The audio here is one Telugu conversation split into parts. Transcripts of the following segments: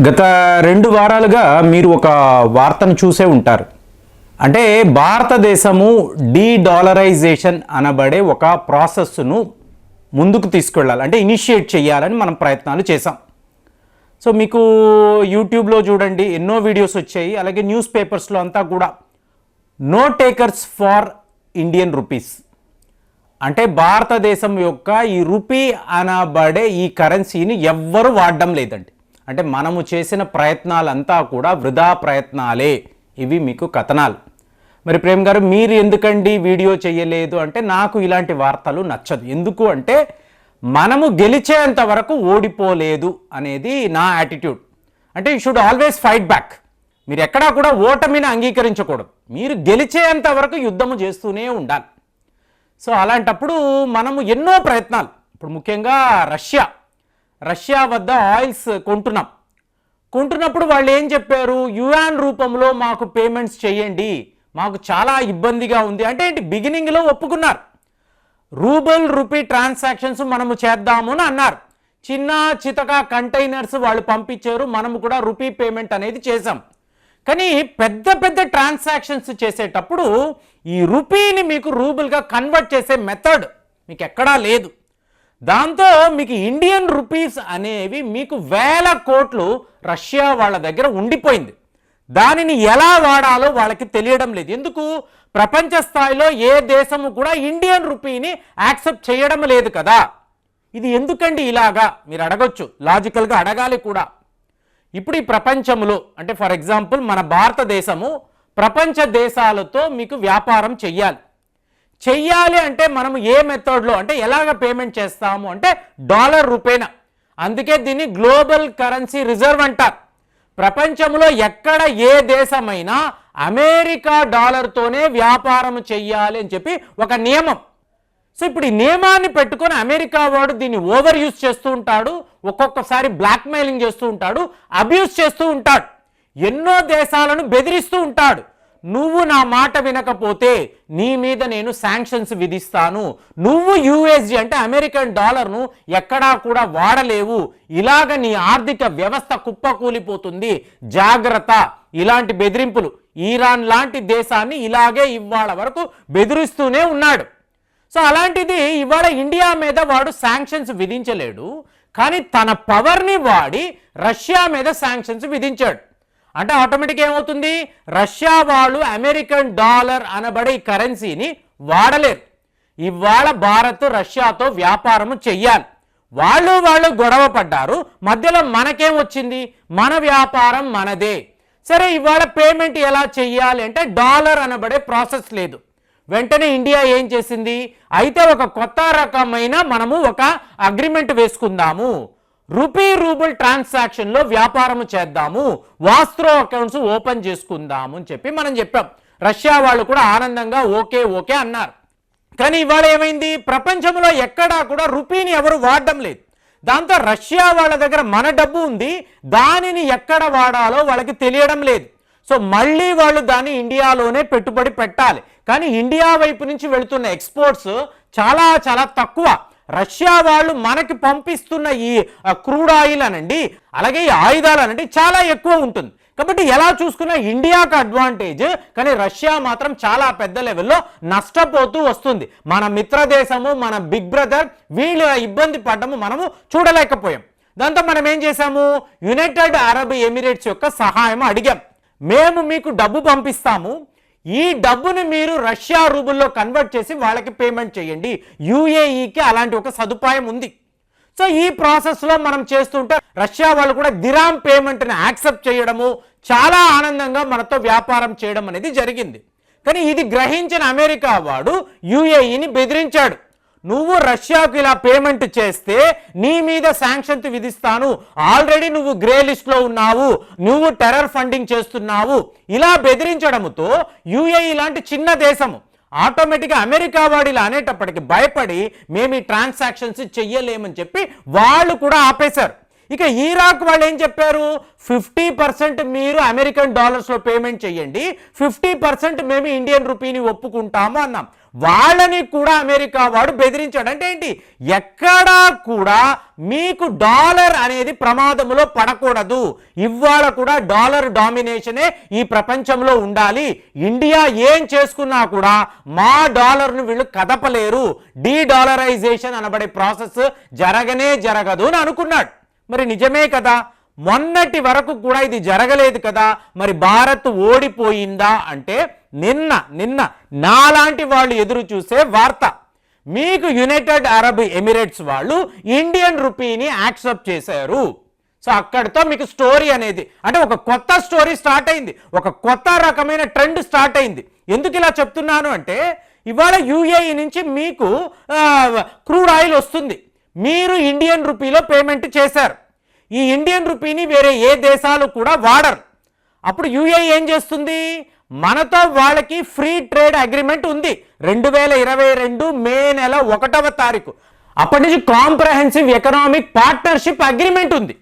గత రెండు వారాలుగా మీరు ఒక వార్తను చూసే ఉంటారు. అంటే భారతదేశము డీ డాలరైజేషన్ అనబడే ఒక ప్రాసెస్ను ముందుకు తీసుకెళ్ళాలి. అంటే ఇనిషియేట్ చేయాలని మనం ప్రయత్నాలు చేసాం సో మీకు యూట్యూబ్లో చూడండి ఎన్నో వీడియోస్ వచ్చాయి. అలాగే న్యూస్ పేపర్స్లో అంతా కూడా. No takers for Indian rupees. అంటే భారతదేశం యొక్క ఈ రూపీ అనబడే ఈ కరెన్సీని ఎవ్వరు వాడడం లేదండి. అంటే మనము చేసిన ప్రయత్నాలంతా కూడా వృధా ప్రయత్నాలే. ఇవి మీకు కథనాలు. మరి ప్రేమ్ గారు మీరు ఎందుకండి వీడియో చేయలేదు? అంటే నాకు ఇలాంటి వార్తలు నచ్చదు. ఎందుకు అంటే మనము గెలిచేంత వరకు ఓడిపోలేదు అనేది నా యాటిట్యూడ్ అంటే you should always fight back మీరు ఎక్కడా కూడా ఓటమిని అంగీకరించకూడదు. మీరు గెలిచేంత వరకు యుద్ధము చేస్తూనే ఉండాలి. సో అలాంటప్పుడు మనము ఎన్నో ప్రయత్నాలు. ఇప్పుడు ముఖ్యంగా రష్యా. రష్యా వద్ద ఆయిల్స్ కొంటున్నాం. కొంటున్నప్పుడు వాళ్ళు ఏం చెప్పారు? యుయాన్ రూపంలో మాకు పేమెంట్స్ చేయండి. మాకు చాలా ఇబ్బందిగా ఉంది. అంటే ఏంటి? బిగినింగ్లో ఒప్పుకున్నారు. రూబల్ రూపీ ట్రాన్సాక్షన్స్ మనము చేద్దాము అని అన్నారు. చిన్న చితక కంటైనర్స్ వాళ్ళు పంపించారు. మనము కూడా రూపీ పేమెంట్ అనేది చేసాం కానీ పెద్ద పెద్ద ట్రాన్సాక్షన్స్ చేసేటప్పుడు ఈ రూపీని మీకు రూబుల్గా కన్వర్ట్ చేసే మెథడ్ మీకు ఎక్కడా లేదు. దాంతో మీకు ఇండియన్ రూపీస్ అనేవి మీకు వేల కోట్లు రష్యా వాళ్ళ దగ్గర ఉండిపోయింది. దానిని ఎలా వాడాలో వాళ్ళకి తెలియడం లేదు. ఎందుకు? ప్రపంచ స్థాయిలో ఏ దేశము కూడా ఇండియన్ రూపీని యాక్సెప్ట్ చేయడం లేదు కదా. ఇది ఎందుకండి ఇలాగా? మీరు అడగొచ్చు. లాజికల్గా అడగాలి కూడా. ఇప్పుడు ఈ ప్రపంచంలో అంటే ఫర్ ఎగ్జాంపుల్ మన భారతదేశము ప్రపంచ దేశాలతో మీకు వ్యాపారం చెయ్యాలి. చెయ్యాలి అంటే మనం ఏ మెథడ్లో అంటే ఎలాగ పేమెంట్ చేస్తాము? అంటే డాలర్ రూపేణ. అందుకే దీన్ని గ్లోబల్ కరెన్సీ రిజర్వ్ అంటారు. ప్రపంచంలో ఎక్కడ ఏ దేశమైనా అమెరికా డాలర్తోనే వ్యాపారం చెయ్యాలి అని చెప్పి ఒక నియమం. సో ఇప్పుడు ఈ నియమాన్ని పెట్టుకొని అమెరికా వాడు దీన్ని ఓవర్ యూస్ చేస్తూ ఉంటాడు ఒక్కొక్కసారి బ్లాక్మెయిలింగ్ చేస్తూ ఉంటాడు అబ్యూస్ చేస్తూ ఉంటాడు. ఎన్నో దేశాలను బెదిరిస్తూ ఉంటాడు. నువ్వు నా మాట వినకపోతే నీ మీద నేను శాంక్షన్స్ విధిస్తాను. నువ్వు యూఎస్జీ అంటే అమెరికన్ డాలర్ను ఎక్కడా కూడా వాడలేవు. ఇలాగ నీ ఆర్థిక వ్యవస్థ కుప్పకూలిపోతుంది. జాగ్రత్త. ఇలాంటి బెదిరింపులు. ఈరాన్ లాంటి దేశాన్ని ఇలాగే ఇవాళ వరకు బెదిరిస్తూనే ఉన్నాడు. సో అలాంటిది ఇవాళ ఇండియా మీద వాడు శాంక్షన్స్ విధించలేడు. కానీ తన పవర్ని వాడి రష్యా మీద శాంక్షన్స్ విధించాడు. అంటే ఆటోమేటిక్ ఏమవుతుంది? రష్యా వాళ్ళు అమెరికన్ డాలర్ అనబడే కరెన్సీని వాడలేరు. ఇవాళ భారత్ రష్యాతో వ్యాపారం చెయ్యాలి. వాళ్ళు వాళ్ళు గొడవ పడ్డారు. మధ్యలో మనకేం వచ్చింది? మన వ్యాపారం మనదే. సరే ఇవాళ పేమెంట్ ఎలా చెయ్యాలి అంటే డాలర్ అనబడే ప్రాసెస్ లేదు. వెంటనే ఇండియా ఏం చేసింది? అయితే ఒక కొత్త రకమైన మనము ఒక అగ్రిమెంట్ వేసుకుందాము. రూపీ రూబుల్ ట్రాన్సాక్షన్లో వ్యాపారం చేద్దాము వాస్త్రో అకౌంట్స్ ఓపెన్ చేసుకుందాము అని చెప్పి మనం చెప్పాం. రష్యా వాళ్ళు కూడా ఆనందంగా ఓకే ఓకే అన్నారు. కానీ ఇవాళ ఏమైంది? ప్రపంచంలో ఎక్కడా కూడా రూపీని ఎవరు వాడడం లేదు. దాంతో రష్యా వాళ్ళ దగ్గర మన డబ్బు ఉంది దానిని ఎక్కడ వాడాలో వాళ్ళకి తెలియడం లేదు. సో మళ్ళీ వాళ్ళు దాన్ని ఇండియాలోనే పెట్టుబడి పెట్టాలి. కానీ ఇండియా వైపు నుంచి వెళుతున్న ఎక్స్పోర్ట్స్ చాలా చాలా తక్కువ. రష్యా వాళ్ళు మనకి పంపిస్తున్న ఈ క్రూడ్ ఆయిల్ అనండి అలాగే ఈ ఆయుధాలు అనండి చాలా ఎక్కువ ఉంటుంది. కాబట్టి ఎలా చూసుకున్నా ఇండియాకు అడ్వాంటేజ్ కానీ రష్యా మాత్రం చాలా పెద్ద లెవెల్లో నష్టపోతూ వస్తుంది. మన మిత్ర దేశము మన బిగ్ బ్రదర్ వీళ్ళు ఇబ్బంది పడ్డము మనము చూడలేకపోయాం. దాంతో మనం ఏం చేశాము? యునైటెడ్ అరబ్ ఎమిరేట్స్ యొక్క సహాయం అడిగాం. మేము మీకు డబ్బు పంపిస్తాము ఈ డబ్బుని మీరు రష్యా రూబుల్లో కన్వర్ట్ చేసి వాళ్ళకి పేమెంట్ చేయండి. యూఏఈకి అలాంటి ఒక సదుపాయం ఉంది. సో ఈ ప్రాసెస్లో మనం చేస్తుంటే రష్యా వాళ్ళు కూడా దిరామ్ పేమెంట్ని యాక్సెప్ట్ చేయడము చాలా ఆనందంగా మనతో వ్యాపారం చేయడం అనేది జరిగింది. కానీ ఇది గ్రహించిన అమెరికా వాడు యూఏఈని బెదిరించాడు. నువ్వు రష్యాకు ఇలా పేమెంట్ చేస్తే నీ మీద శాంక్షన్ విధిస్తాను. ఆల్రెడీ నువ్వు గ్రే లిస్ట్లో ఉన్నావు. నువ్వు టెర్రర్ ఫండింగ్ చేస్తున్నావు. ఇలా బెదిరించడంతో యుఏఈ ఇలాంటి చిన్న దేశము ఆటోమేటిక్గా అమెరికా వాడు ఇలా అనేటప్పటికి భయపడి మేము ఈ ట్రాన్సాక్షన్స్ చెయ్యలేమని చెప్పి వాళ్ళు కూడా ఆపేశారు. ఇక ఈరాక్ వాళ్ళు ఏం చెప్పారు? ఫిఫ్టీ పర్సెంట్ మీరు అమెరికన్ డాలర్స్లో పేమెంట్ చేయండి ఫిఫ్టీ పర్సెంట్ మేము ఇండియన్ రూపీని ఒప్పుకుంటాము అన్నాం. వాళ్ళని కూడా అమెరికా వాడు బెదిరించాడు. అంటే ఏంటి? ఎక్కడా కూడా మీకు డాలర్ అనేది ప్రమాదంలో పడకూడదు. ఇవాళ కూడా డాలర్ డామినేషనే ఈ ప్రపంచంలో ఉండాలి. ఇండియా ఏం చేసుకున్నా కూడా మా డాలర్ను వీళ్ళు కదపలేరు. డీ డాలరైజేషన్ అనబడే ప్రాసెస్ జరగనే జరగదు అని అనుకున్నాడు. మరి నిజమే కదా? మొన్నటి వరకు కూడా ఇది జరగలేదు కదా? మరి భారత్ ఓడిపోయిందా అంటే నిన్న నిన్న నాలాంటి వాళ్ళు ఎదురు చూసే వార్త. మీకు యునైటెడ్ అరబ్ ఎమిరేట్స్ వాళ్ళు ఇండియన్ రూపీని యాక్సెప్ట్ చేశారు. సో అక్కడితో మీకు స్టోరీ అనేది అంటే ఒక కొత్త స్టోరీ స్టార్ట్ అయింది. ఒక కొత్త రకమైన ట్రెండ్ స్టార్ట్ అయింది. ఎందుకు ఇలా చెప్తున్నాను అంటే ఇవాళ యూఏఈ నుంచి మీకు క్రూడ్ ఆయిల్ వస్తుంది. మీరు ఇండియన్ రూపీలో పేమెంట్ చేశారు. ఈ ఇండియన్ రూపీని వేరే ఏ దేశాలు కూడా వాడరు. అప్పుడు యూఏ ఏం చేస్తుంది? మనతో వాళ్ళకి ఫ్రీ ట్రేడ్ అగ్రిమెంట్ ఉంది. రెండు వేల ఇరవై రెండు మే నెల ఒకటవ తారీఖు. అప్పటి నుంచి కాంప్రహెన్సివ్ ఎకనామిక్ పార్ట్నర్షిప్ అగ్రిమెంట్ ఉంది.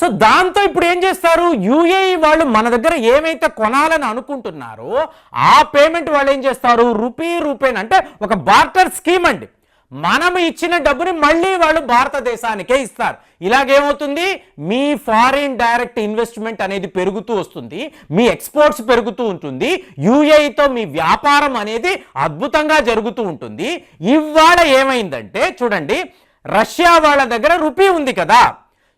సో దాంతో ఇప్పుడు ఏం చేస్తారు? యూఏఈ వాళ్ళు మన దగ్గర ఏమైతే కొనాలని అనుకుంటున్నారో ఆ పేమెంట్ వాళ్ళు ఏం చేస్తారు? రూపీ రూపేన్? అంటే ఒక బార్టర్ స్కీమ్ అండి. మనం ఇచ్చిన డబ్బుని మళ్ళీ వాళ్ళు భారతదేశానికే ఇస్తారు. ఇలాగేమవుతుంది? మీ ఫారిన్ డైరెక్ట్ ఇన్వెస్ట్మెంట్ అనేది పెరుగుతూ వస్తుంది. మీ ఎక్స్పోర్ట్స్ పెరుగుతూ ఉంటుంది. యూఏఈతో మీ వ్యాపారం అనేది అద్భుతంగా జరుగుతూ ఉంటుంది. ఇవాళ ఏమైందంటే చూడండి రష్యా వాళ్ళ దగ్గర రూపీ ఉంది కదా.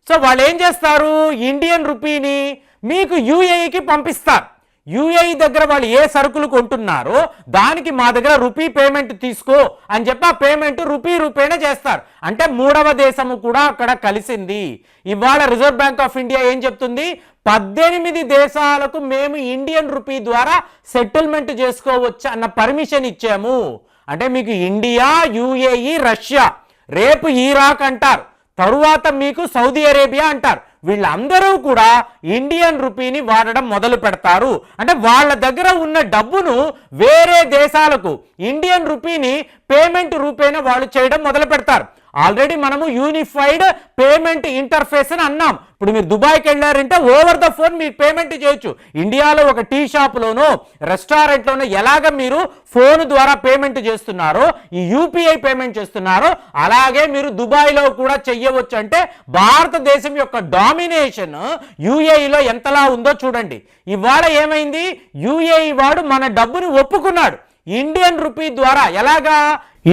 సో వాళ్ళు ఏం చేస్తారు? ఇండియన్ రూపీని మీకు యూఏఈకి పంపిస్తారు. యూఏఈ దగ్గర వాళ్ళు ఏ సరుకులు కొంటున్నారో దానికి మా దగ్గర రూపీ పేమెంట్ తీసుకో అని చెప్పి ఆ పేమెంట్ రూపీ రూపేనే చేస్తారు. అంటే మూడవ దేశము కూడా అక్కడ కలిసింది. ఇవాళ రిజర్వ్ బ్యాంక్ ఆఫ్ ఇండియా ఏం చెప్తుంది? పద్దెనిమిది దేశాలకు మేము ఇండియన్ రూపీ ద్వారా సెటిల్మెంట్ చేసుకోవచ్చు అన్న పర్మిషన్ ఇచ్చాము. అంటే మీకు ఇండియా యుఏఈ రష్యా రేపు ఈరాక్ అంటారు. తరువాత మీకు సౌదీ అరేబియా అంటారు. వీళ్ళందరూ కూడా ఇండియన్ రూపీని వాడడం మొదలు పెడతారు. అంటే వాళ్ళ దగ్గర ఉన్న డబ్బును వేరే దేశాలకు ఇండియన్ రూపీని పేమెంట్ రూపేణ వాళ్ళు చేయడం మొదలు పెడతారు. ఆల్రెడీ మనము యూనిఫైడ్ పేమెంట్ ఇంటర్ఫేస్ అని అన్నాం. ఇప్పుడు మీరు దుబాయ్కి వెళ్ళారంటే ఓవర్ ద ఫోన్ మీరు పేమెంట్ చేయొచ్చు. ఇండియాలో ఒక టీ షాప్లోనో రెస్టారెంట్లోనో ఎలాగ మీరు ఫోన్ ద్వారా పేమెంట్ చేస్తున్నారో ఈ యూపీఐ పేమెంట్ చేస్తున్నారో అలాగే మీరు దుబాయ్లో కూడా చెయ్యవచ్చు. అంటే భారతదేశం యొక్క డామినేషన్ యూఏఈలో ఎంతలా ఉందో చూడండి. ఇవాళ ఏమైంది? యూఏఈ వాడు మన డబ్బుని ఒప్పుకున్నాడు. ఇండియన్ రూపీ ద్వారా ఎలాగా?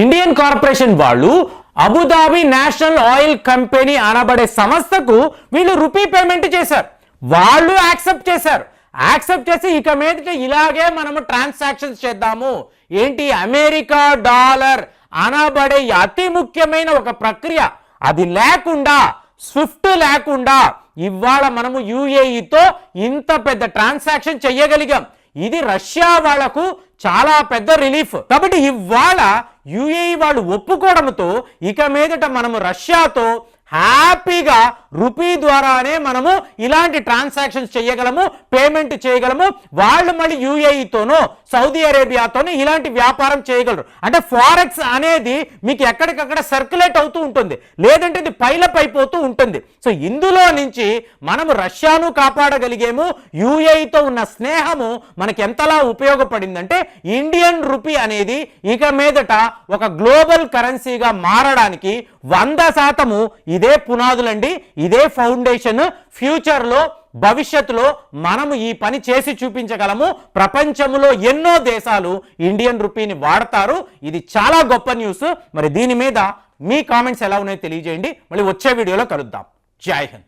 ఇండియన్ కార్పొరేషన్ వాళ్ళు Abu Dhabi national oil company అనబడే సంస్థకు వీళ్ళు రూపీ పేమెంట్ చేశారు. వాళ్ళు యాక్సెప్ట్ చేశారు. యాక్సెప్ట్ చేసి ఇక మీదట ఇలాగే మనము ట్రాన్సాక్షన్స్ చేద్దాము. ఏంటి? అమెరికా డాలర్ అనబడే అతి ముఖ్యమైన ఒక ప్రక్రియ. అది లేకుండా స్విఫ్ట్ లేకుండా ఇవాళ మనము యుఏఈతో ఇంత పెద్ద ట్రాన్సాక్షన్ చెయ్యగలిగాం ఇది రష్యా వాళ్ళకు చాలా పెద్ద రిలీఫ్. కాబట్టి ఇవాళ యుఏఈ వాళ్ళు ఒప్పుకోవడంతో ఇక మీదట మనము రష్యాతో హ్యాపీగా రూపీ ద్వారానే మనము ఇలాంటి ట్రాన్సాక్షన్స్ చేయగలము పేమెంట్ చేయగలము. వాళ్ళు మళ్ళీ యూఏఈతోనో సౌదీ అరేబియాతోనో ఇలాంటి వ్యాపారం చేయగలరు. అంటే ఫారెక్స్ అనేది మీకు ఎక్కడికక్కడ సర్క్యులేట్ అవుతూ ఉంటుంది. లేదంటే ఇది పైలప్ అయిపోతూ ఉంటుంది. సో ఇందులో నుంచి మనము రష్యాను కాపాడగలిగేము యూఏఈతో ఉన్న స్నేహము మనకి ఎంతలా ఉపయోగపడిందంటే ఇండియన్ రూపీ అనేది ఇక మీదట ఒక గ్లోబల్ కరెన్సీగా మారడానికి వంద శాతము ఇదే పునాదులండి ఇదే ఫౌండేషన్. ఫ్యూచర్లో భవిష్యత్తులో మనము ఈ పని చేసి చూపించగలము. ప్రపంచంలో ఎన్నో దేశాలు ఇండియన్ రూపీని వాడతారు. ఇది చాలా గొప్ప న్యూస్. మరి దీని మీద మీ కామెంట్స్ ఎలా ఉన్నాయో తెలియజేయండి. మళ్ళీ వచ్చే వీడియోలో కలుద్దాం. జై హింద్.